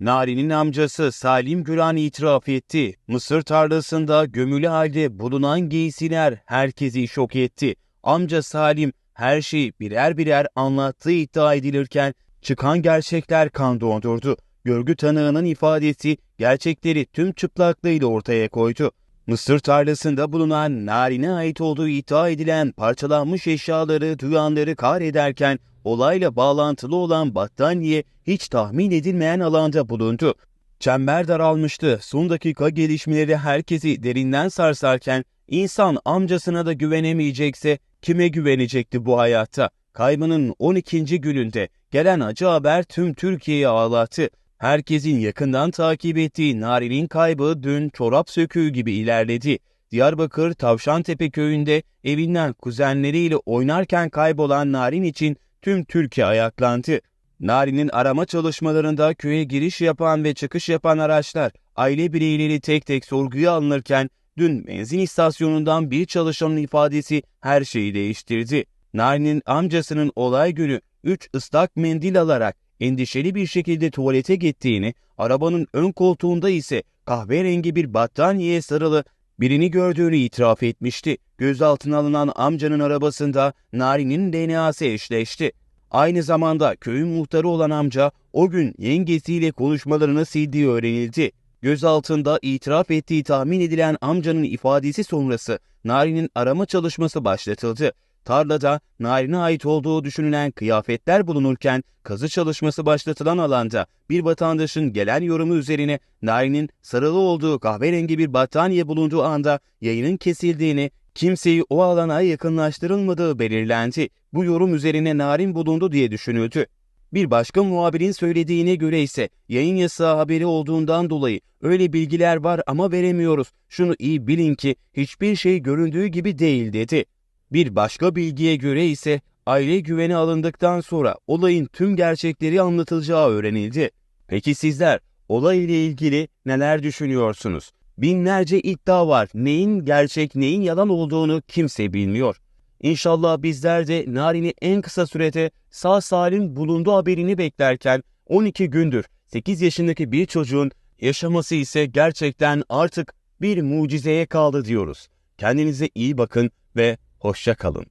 Nari'nin amcası Salim Güran itiraf etti. Mısır tarlasında gömülü halde bulunan giysiler herkesi şok etti. Amca Salim her şeyi birer birer anlattığı iddia edilirken çıkan gerçekler kan dondurdu. Görgü tanığının ifadesi gerçekleri tüm çıplaklığıyla ortaya koydu. Mısır tarlasında bulunan Narin'e ait olduğu iddia edilen parçalanmış eşyaları duyanları kahrederken olayla bağlantılı olan battaniye hiç tahmin edilmeyen alanda bulundu. Çember daralmıştı. Son dakika gelişmeleri herkesi derinden sarsarken insan amcasına da güvenemeyecekse kime güvenecekti bu hayatta? Kaybının 12. gününde gelen acı haber tüm Türkiye'yi ağlattı. Herkesin yakından takip ettiği Nari'nin kaybı dün çorap söküğü gibi ilerledi. Diyarbakır Tavşantepe köyünde evinden kuzenleriyle oynarken kaybolan Narin için tüm Türkiye ayaklandı. Nari'nin arama çalışmalarında köye giriş yapan ve çıkış yapan araçlar, aile bireyleri tek tek sorguya alınırken dün benzin istasyonundan bir çalışanın ifadesi her şeyi değiştirdi. Nari'nin amcasının olay günü 3 ıslak mendil alarak endişeli bir şekilde tuvalete gittiğini, arabanın ön koltuğunda ise kahverengi bir battaniyeye sarılı birini gördüğünü itiraf etmişti. Gözaltına alınan amcanın arabasında Nari'nin DNA'sı eşleşti. Aynı zamanda köyün muhtarı olan amca o gün yengesiyle konuşmalarını sildiği öğrenildi. Gözaltında itiraf ettiği tahmin edilen amcanın ifadesi sonrası Nari'nin arama çalışması başlatıldı. Tarlada Narin'e ait olduğu düşünülen kıyafetler bulunurken kazı çalışması başlatılan alanda bir vatandaşın gelen yorumu üzerine Narin'in sarılı olduğu kahverengi bir battaniye bulunduğu anda yayının kesildiğini, kimseyi o alana yakınlaştırılmadığı belirlendi. Bu yorum üzerine Narin bulundu diye düşünüldü. Bir başka muhabirin söylediğine göre ise yayın yasağı haberi olduğundan dolayı öyle bilgiler var ama veremiyoruz. Şunu iyi bilin ki hiçbir şey göründüğü gibi değil dedi. Bir başka bilgiye göre ise aile güveni alındıktan sonra olayın tüm gerçekleri anlatılacağı öğrenildi. Peki sizler olay ile ilgili neler düşünüyorsunuz? Binlerce iddia var. Neyin gerçek, neyin yalan olduğunu kimse bilmiyor. İnşallah bizler de Narin'i en kısa sürede sağ salim bulunduğu haberini beklerken 12 gündür 8 yaşındaki bir çocuğun yaşaması ise gerçekten artık bir mucizeye kaldı diyoruz. Kendinize iyi bakın ve hoşça kalın.